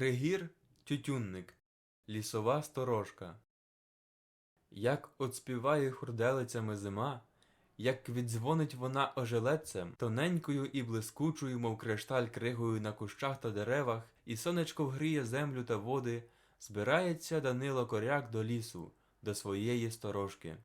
Григір Тютюнник, лісова сторожка. Як отспіває хурделицями зима, як віддзвонить вона ожеледцем, тоненькою і блискучою, мов кришталь кригою на кущах та деревах, і сонечко вгріє землю та води, збирається Данило Коряк до лісу, до своєї сторожки.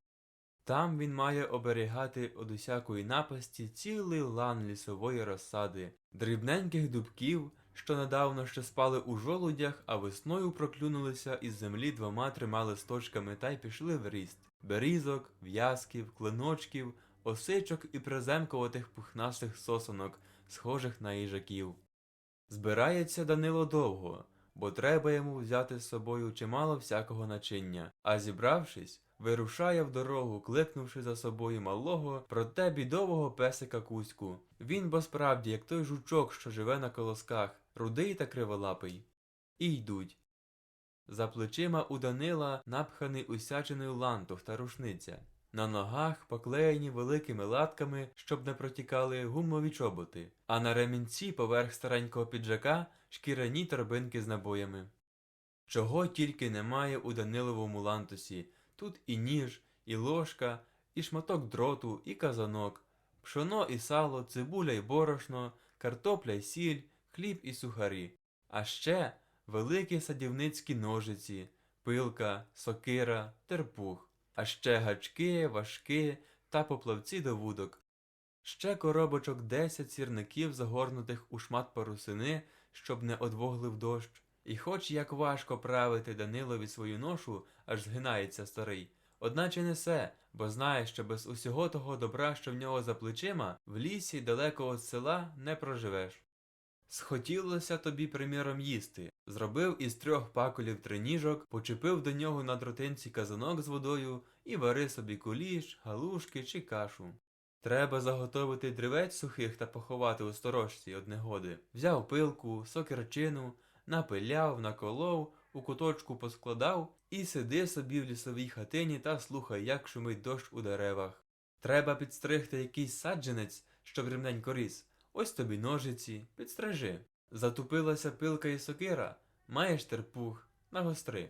Там він має оберігати од усякої напасті цілий лан лісової розсади, дрібненьких дубків, що недавно ще спали у жолудях, а весною проклюнулися із землі двома-трьома листочками та й пішли в ріст. Берізок, в'язків, клиночків, осичок і приземковатих пухнастих сосонок, схожих на їжаків. Збирається Данило довго, бо треба йому взяти з собою чимало всякого начиння, а зібравшись, вирушає в дорогу, кликнувши за собою малого, проте бідового песика Кузьку. Він бо справді, як той жучок, що живе на колосках, рудий та криволапий. І йдуть. За плечима у Данила напханий усячиною лантух та рушниця. На ногах поклеєні великими латками, щоб не протікали гумові чоботи, а на ремінці поверх старенького піджака шкіряні торбинки з набоями. Чого тільки немає у Даниловому лантусі, тут і ніж, і ложка, і шматок дроту, і казанок, пшоно і сало, цибуля й борошно, картопля й сіль, хліб і сухарі, а ще великі садівницькі ножиці, пилка, сокира, терпух, а ще гачки, важки та поплавці до вудок. Ще коробочок десять сірників, загорнутих у шмат парусини, щоб не одвоглив дощ. І хоч як важко правити Данилові свою ношу, аж згинається старий, одначе несе, бо знає, що без усього того добра, що в нього за плечима, в лісі далеко від села не проживеш. Схотілося тобі, приміром, їсти. Зробив із трьох пакулів триніжок, почепив до нього на дротинці казанок з водою і вари собі куліш, галушки чи кашу. Треба заготовити древець сухих та поховати у сторожці од негоди. Взяв пилку, сокирчину, напиляв, наколов, у куточку поскладав і сиди собі в лісовій хатині та слухай, як шумить дощ у деревах. Треба підстригти якийсь саджанець, щоб рівненько ріс. Ось тобі ножиці, підстрижи. Затупилася пилка і сокира, маєш терпух, нагостри.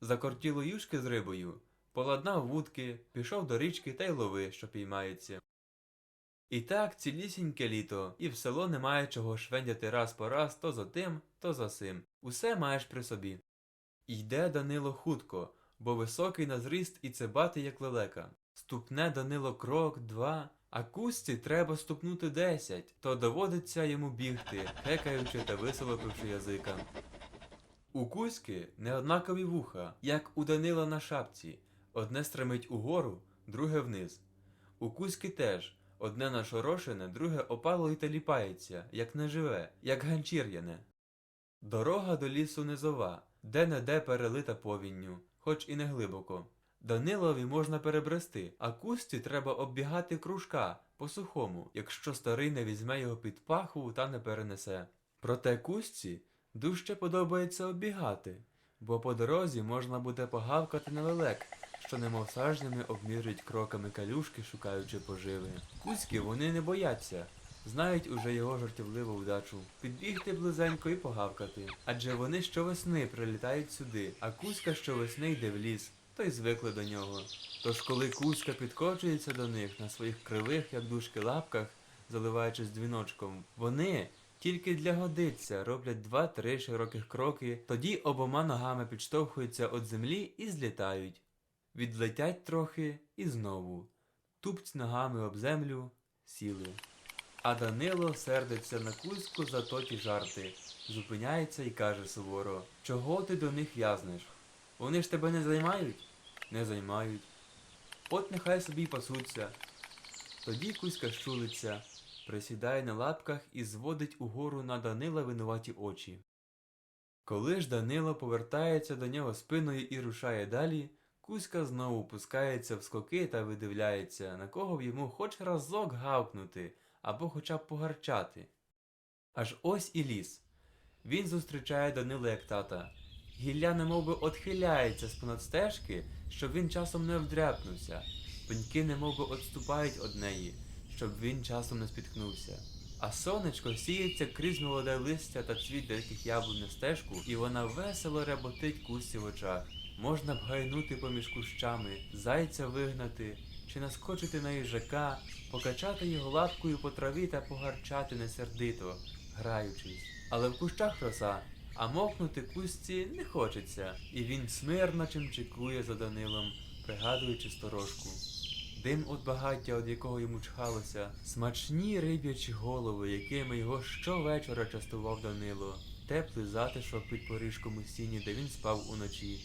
Закортіло юшки з рибою, поладнав вудки, пішов до річки та й лови, що піймається. І так цілісіньке літо, і в село немає чого швендяти раз по раз то за тим, то за сим. Усе маєш при собі. Йде Данило хутко, бо високий на зріст і цебатий, як лелека. Ступне Данило крок, два, а кусці треба ступнути десять, то доводиться йому бігти, хекаючи та висолопивши язика. У кузьки неоднакові вуха, як у Данила на шапці, одне стремить угору, друге вниз. У кузьки теж одне нашорошене, друге опало й таліпається, як неживе, як ганчір'яне. Дорога до лісу низова, де-не-де перелита повінню, хоч і не глибоко. Данилові можна перебрести, а кусті треба оббігати кружка по сухому, якщо старий не візьме його під паху та не перенесе. Проте кусті дужче подобається оббігати, бо по дорозі можна буде погавкати на лелек, що немов сажнями обмірюють кроками калюшки, шукаючи поживи. Кузьки вони не бояться, знають уже його жартівливу вдачу. Підбігти близенько і погавкати. Адже вони щовесни прилітають сюди, а кузька щовесни йде в ліс, то й звикли до нього. Тож коли кузька підкочується до них на своїх кривих, як дужки лапках, заливаючись дзвіночком, вони тільки для годиться роблять два-три широких кроки, тоді обома ногами підштовхуються від землі і злітають. Відлетять трохи і знову. Тупць ногами об землю, сіли. А Данило сердиться на Кузьку за то ті жарти, зупиняється і каже суворо, чого ти до них в'язнеш? Вони ж тебе не займають? Не займають. От нехай собі пасуться. Тоді Кузька щулиться, присідає на лапках і зводить угору на Данила винуваті очі. Коли ж Данило повертається до нього спиною і рушає далі, Кузька знову пускається в скоки та видивляється, на кого б йому хоч разок гавкнути або хоча б погарчати. Аж ось і ліс. Він зустрічає Данила як тата. Гілля немовби отхиляється з понад стежки, щоб він часом не вдряпнувся. Пеньки немовби отступають од неї, щоб він часом не спіткнувся. А сонечко сіється крізь молоде листя та цвіт деяких яблунь на стежку, і вона весело ряботить кусі в очах. Можна б гайнути поміж кущами, зайця вигнати, чи наскочити на їжака, покачати його лапкою по траві та погарчати несердито, граючись. Але в кущах роса, а мокнути кустці не хочеться, і він смирно чимчикує за Данилом, пригадуючи сторожку. Дим от багаття, од якого йому чхалося, смачні риб'ячі голови, якими його щовечора частував Данило, теплий затишок під поріжком у сіні, де він спав уночі.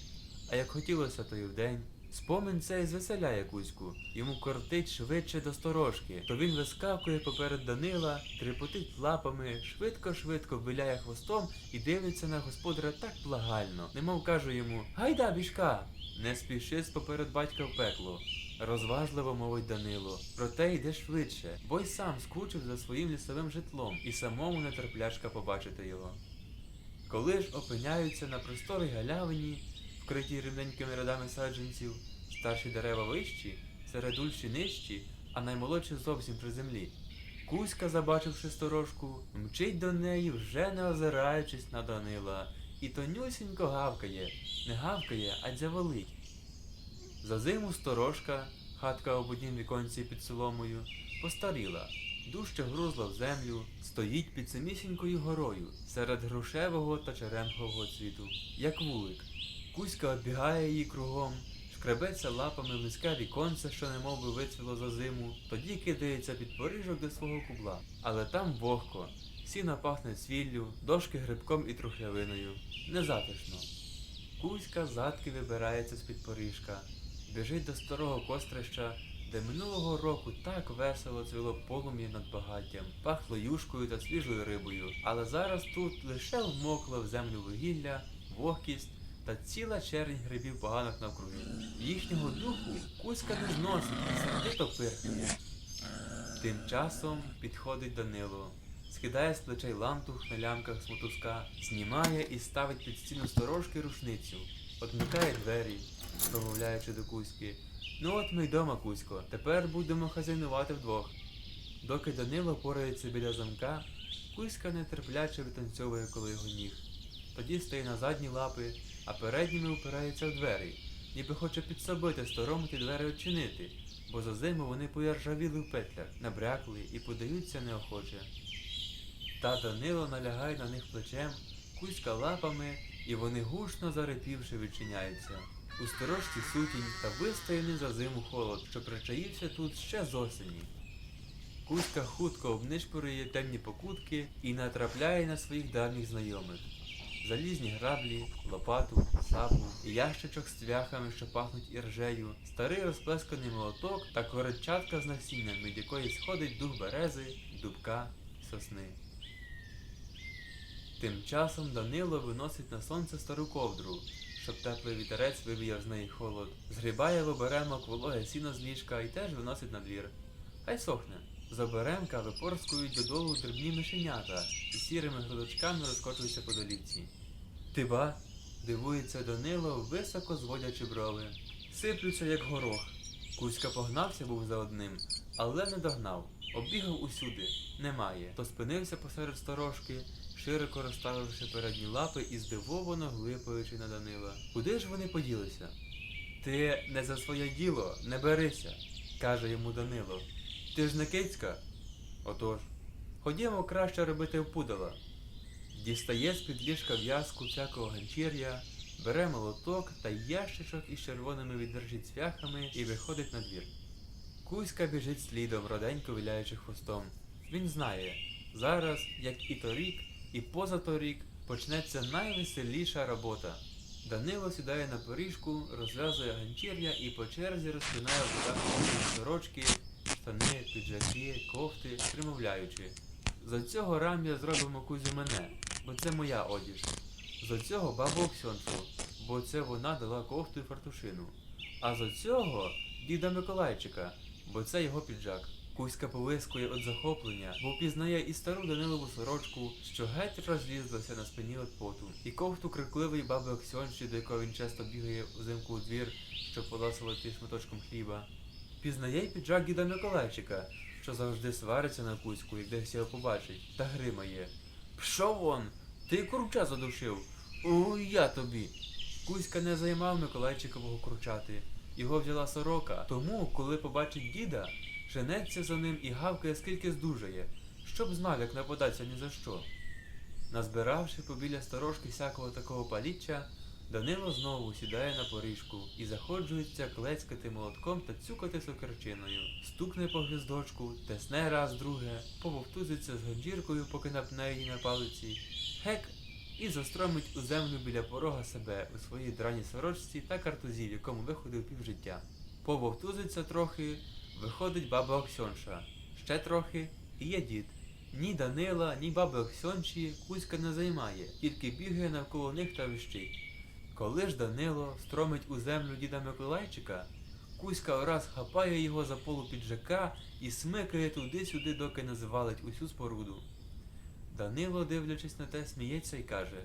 А як хотілося, то й вдень. Спомин цей звеселяє Кузьку, йому кортить швидше до сторожки, то він вискакує поперед Данила, трепотить лапами, швидко-швидко виляє хвостом і дивиться на господаря так благально, немов каже йому Гайда, бішка! Не спіши поперед батька в пекло. Розважливо мовить Данило, проте йде швидше, бо й сам скучив за своїм лісовим житлом і самому нетерплячка побачити його. Коли ж опиняються на просторій галявині, вкритій рівненькими рядами саджанців, старші дерева вищі, середульші нижчі, а наймолодші зовсім при землі. Кузька, забачивши сторожку, мчить до неї, вже не озираючись на Данила, і тонюсінько гавкає, не гавкає, а дзяволить. За зиму сторожка, хатка об однім віконці під соломою, постаріла, дужче грузла в землю, стоїть під самісінькою горою, серед грушевого та черемхового цвіту, як вулик. Кузька оббігає її кругом, шкребеться лапами в низьке віконце, що немов би вицвіло за зиму, тоді кидається під поріжок до свого кубла. Але там вогко, сіно пахне цвіллю, дошки грибком і трухлявиною. Незатишно. Кузька задки вибирається з-під поріжка, біжить до старого кострища, де минулого року так весело цвіло полум'я над багаттям, пахло юшкою та свіжою рибою, але зараз тут лише вмокло в землю вугілля, вогкість та ціла чернь грибів поганих навкруги. Їхнього духу Кузька не зносить і сердито пирхає. Тим часом підходить Данило, скидає з плечей лантух на лямках з мотузка, знімає і ставить під стіну сторожки рушницю, одмикає двері, промовляючи до Кузьки. Ну от ми й дома, Кузько, тепер будемо хазяйнувати вдвох. Доки Данило порається біля замка, Кузька нетерпляче витанцьовує коло його ніг. Тоді стає на задні лапи, а передніми упирається в двері, ніби хоче підсобити старому ті двері відчинити, бо за зиму вони пояржавіли в петлях, набрякли і подаються неохоче. Та Данило налягає на них плечем, кузька лапами, і вони гучно зарипівши відчиняються. У сторожці сутінь та вистояний за зиму холод, що причаївся тут ще з осені. Кузька хутко обнишпорює темні покутки і натрапляє на своїх давніх знайомих. Залізні граблі, лопату, сапу ящичок з цвяхами, що пахнуть іржею, старий розплесканий молоток та коричатка з насінням, від якої сходить дух берези, дубка сосни. Тим часом Данило виносить на сонце стару ковдру, щоб теплий вітерець вивіяв з неї холод, згрібає в оберемок вологе сіно з ліжка і теж виносить на двір. Хай сохне. З оберемка випорскують додолу дрібні мишенята і сірими грудочками розкочуються по долівці. Ти ба? дивується Данило, високо зводячи брови. Сиплються, як горох. Кузька погнався був за одним, але не догнав. Оббігав усюди, немає. То спинився посеред сторожки, широко розставивши передні лапи і здивовано глипаючи на Данила. Куди ж вони поділися? Ти не за своє діло, не берися, каже йому Данило. Ти ж не кицька? Отож. Ходімо краще робити впудала. Дістає з-під ліжка в'язку всякого ганчір'я, бере молоток та ящичок із червоними віддержі цвяхами і виходить на двір. Кузька біжить слідом, роденько виляючи хвостом. Він знає, зараз, як і торік, і позаторік, почнеться найвеселіша робота. Данило сідає на поріжку, розв'язує ганчір'я і по черзі розпинає в руках сорочки, штани, піджаки, кофти, примовляючи. За цього рам'я зробимо кузю мене, бо це моя одіж. За цього бабу Оксьонцу, бо це вона дала кофту і фартушину. А за цього діда Миколайчика, бо це його піджак. Кузька повискує від захоплення, бо впізнає і стару Данилову сорочку, що геть розлізлася на спині від поту, і кофту крикливої баби Оксьонші, до якої він часто бігає взимку у двір, щоб поласувати шматочком хліба. Пізнає й піджак діда Миколайчика, що завжди свариться на Кузьку, і десь його побачить, та гримає. Пшов вон, ти курча задушив. У я тобі. Кузька не займав Миколайчикового курчати. Його взяла сорока. Тому, коли побачить діда, женеться за ним і гавкає скільки здужає, щоб знав, як нападатися ні за що. Назбиравши побіля сторожки всякого такого паліччя, Данило знову сідає на поріжку і заходжується клецькати молотком та цюкати сокирчиною. Стукне по гвіздочку, тесне раз друге, пововтузиться з ганджіркою, поки напне її на палиці, гек і застромить у землю біля порога себе у своїй драній сорочці та картузі, в якому виходив півжиття. Пововтузиться трохи, виходить баба Оксьонша, ще трохи і є дід. Ні Данила, ні баби Оксьончі Кузька не займає, тільки бігає навколо них та вищить. Коли ж Данило стромить у землю діда Миколайчика, Кузька враз хапає його за полу піджака і смикає туди-сюди, доки не звалить усю споруду. Данило, дивлячись на те, сміється і каже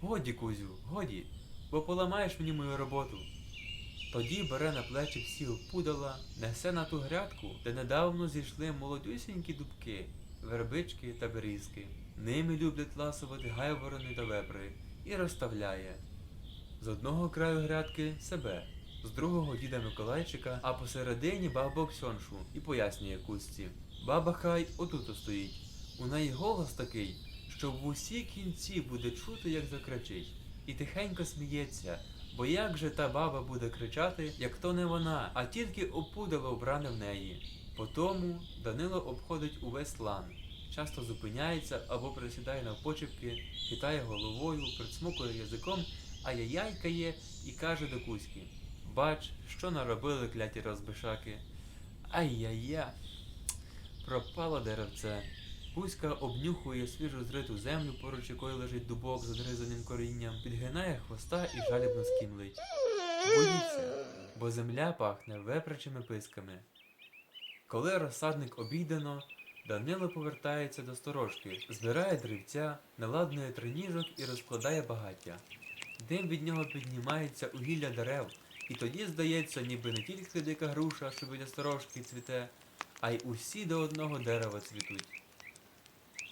Годі, Кузю, годі, бо поламаєш мені мою роботу. Тоді бере на плечі всі опудала, несе на ту грядку, де недавно зійшли молодюсінькі дубки, вербички та берізки. Ними люблять ласувати гайворони та вепри і розставляє. З одного краю грядки себе, з другого діда Миколайчика, а посередині бабу Оксьоншу і пояснює кузці. Баба хай отут стоїть. У неї голос такий, що в усі кінці буде чути, як закричить, і тихенько сміється, бо як же та баба буде кричати, як то не вона, а тільки опудало вбране в неї. Потому Данило обходить увесь лан, часто зупиняється або присідає навпочепки, хитає головою, прицмокує язиком, а яяйкає і каже до Кузьки Бач, що наробили кляті розбишаки. Ай-яя, пропало деревце. Кузька обнюхує свіжо зриту землю, поруч якої лежить дубок з одрізаним корінням, підгинає хвоста і жалібно скімлить. Боїться, бо земля пахне вепрачими писками. Коли розсадник обійдено, Данило повертається до сторожки, збирає дрівця, наладнує триніжок і розкладає багаття. Дим від нього піднімається у гілля дерев, і тоді здається, ніби не тільки дика груша, що біля сторожки цвіте, а й усі до одного дерева цвітуть.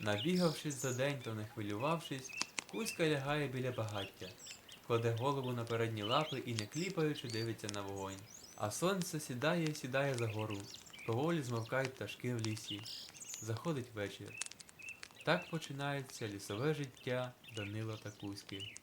Набігавшись за день та не хвилювавшись, Кузька лягає біля багаття, кладе голову на передні лапи і не кліпаючи дивиться на вогонь. А сонце сідає і сідає за гору, поволі змовкають пташки в лісі. Заходить вечір. Так починається лісове життя Данила та Кузьки.